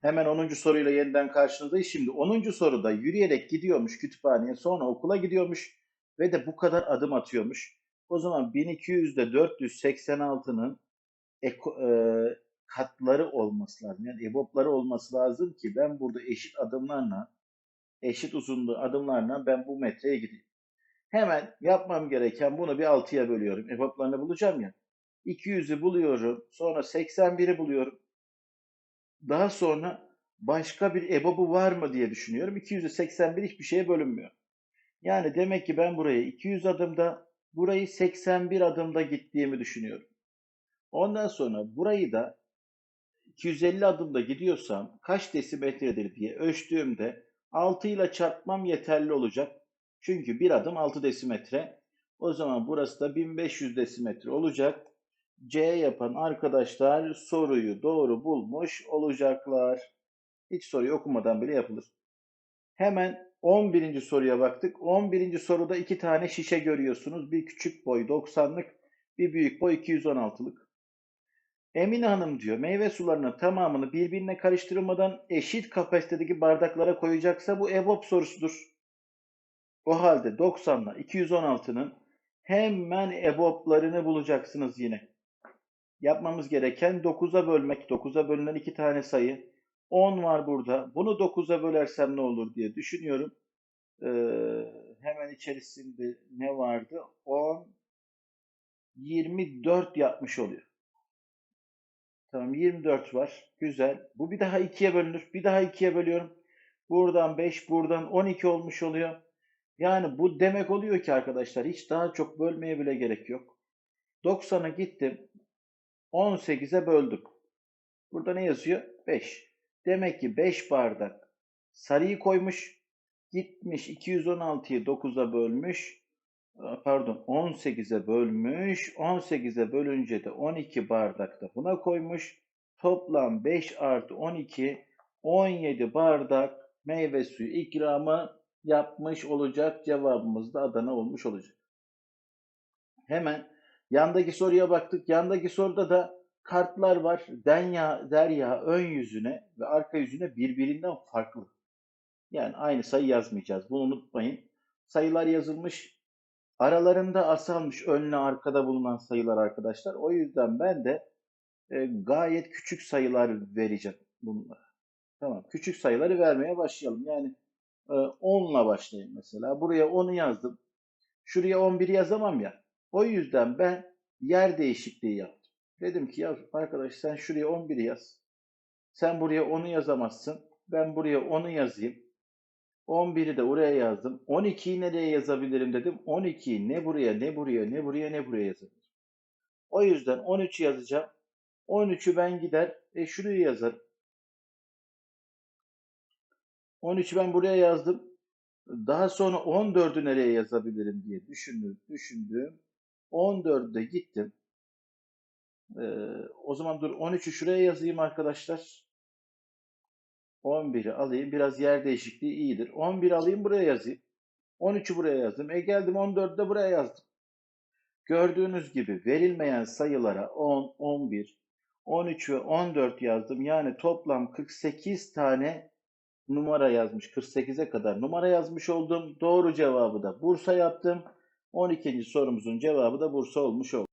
Hemen 10. soruyla yeniden karşınızdayız. Şimdi 10. soruda yürüyerek gidiyormuş kütüphaneye, sonra okula gidiyormuş ve de bu kadar adım atıyormuş. O zaman 1200'de 486'nın eko- e, katları olması lazım. Yani EBOB'ları olması lazım ki ben burada eşit adımlarla, eşit uzunluğu adımlarla ben bu metreye gideyim. Hemen yapmam gereken bunu bir 6'ya bölüyorum. EBOB'larını bulacağım ya. 200'ü buluyorum. Sonra 81'i buluyorum. Daha sonra başka bir EBOB'u var mı diye düşünüyorum. 281 hiçbir şeye bölünmüyor. Yani demek ki ben buraya 200 adımda, burayı 81 adımda gittiğimi düşünüyorum. Ondan sonra burayı da 250 adımda gidiyorsam kaç desimetredir diye ölçtüğümde 6 ile çarpmam yeterli olacak. Çünkü bir adım 6 desimetre. O zaman burası da 1500 desimetre olacak. C yapan arkadaşlar soruyu doğru bulmuş olacaklar. Hiç soruyu okumadan bile yapılır. Hemen 11. soruya baktık. 11. soruda iki tane şişe görüyorsunuz. Bir küçük boy 90'lık, bir büyük boy 216'lık. Emine Hanım diyor meyve sularının tamamını birbirine karıştırmadan eşit kapasitedeki bardaklara koyacaksa bu EBOB sorusudur. O halde 90 ile 216'nın hemen EBOB'larını bulacaksınız yine. Yapmamız gereken 9'a bölmek. 9'a bölünen iki tane sayı. 10 var burada. Bunu 9'a bölersem ne olur diye düşünüyorum. Ee, hemen içerisinde ne vardı? 10, 24 yapmış oluyor. Tamam 24 var. Güzel. Bu bir daha 2'ye bölünür. Bir daha 2'ye bölüyorum. Buradan 5, buradan 12 olmuş oluyor. Yani bu demek oluyor ki arkadaşlar hiç daha çok bölmeye bile gerek yok. 90'a gittim. 18'e böldük. Burada ne yazıyor? 5. Demek ki 5 bardak sarıyı koymuş. Gitmiş 216'yı 9'a bölmüş. Pardon 18'e bölmüş. 18'e bölünce de 12 bardak da buna koymuş. Toplam 5 artı 12 17 bardak meyve suyu ikramı yapmış olacak. Cevabımız da Adana olmuş olacak. Hemen yandaki soruya baktık. Yandaki soruda da kartlar var. Derya, derya ön yüzüne ve arka yüzüne birbirinden farklı. Yani aynı sayı yazmayacağız. Bunu unutmayın. Sayılar yazılmış. Aralarında asalmış önle arkada bulunan sayılar arkadaşlar. O yüzden ben de e, gayet küçük sayılar vereceğim bunlara. Tamam. Küçük sayıları vermeye başlayalım. Yani e, 10 ile başlayayım mesela. Buraya 10'u yazdım. Şuraya 11'i yazamam ya. O yüzden ben yer değişikliği yaptım. Dedim ki ya arkadaş sen şuraya 11'i yaz. Sen buraya 10'u yazamazsın. Ben buraya 10'u yazayım. 11'i de oraya yazdım. 12'yi nereye yazabilirim dedim. 12'yi ne buraya ne buraya ne buraya ne buraya yazabilirim. O yüzden 13'ü yazacağım. 13'ü ben gider e şuraya yazarım. 13'ü ben buraya yazdım. Daha sonra 14'ü nereye yazabilirim diye düşündüm. düşündüm. 14'de gittim. Ee, o zaman dur 13'ü şuraya yazayım arkadaşlar. 11'i alayım. Biraz yer değişikliği iyidir. 11 alayım buraya yazayım. 13'ü buraya yazdım. E geldim 14'ü de buraya yazdım. Gördüğünüz gibi verilmeyen sayılara 10, 11, 13 ve 14 yazdım. Yani toplam 48 tane numara yazmış. 48'e kadar numara yazmış oldum. Doğru cevabı da Bursa yaptım. 12. sorumuzun cevabı da Bursa olmuş oldu.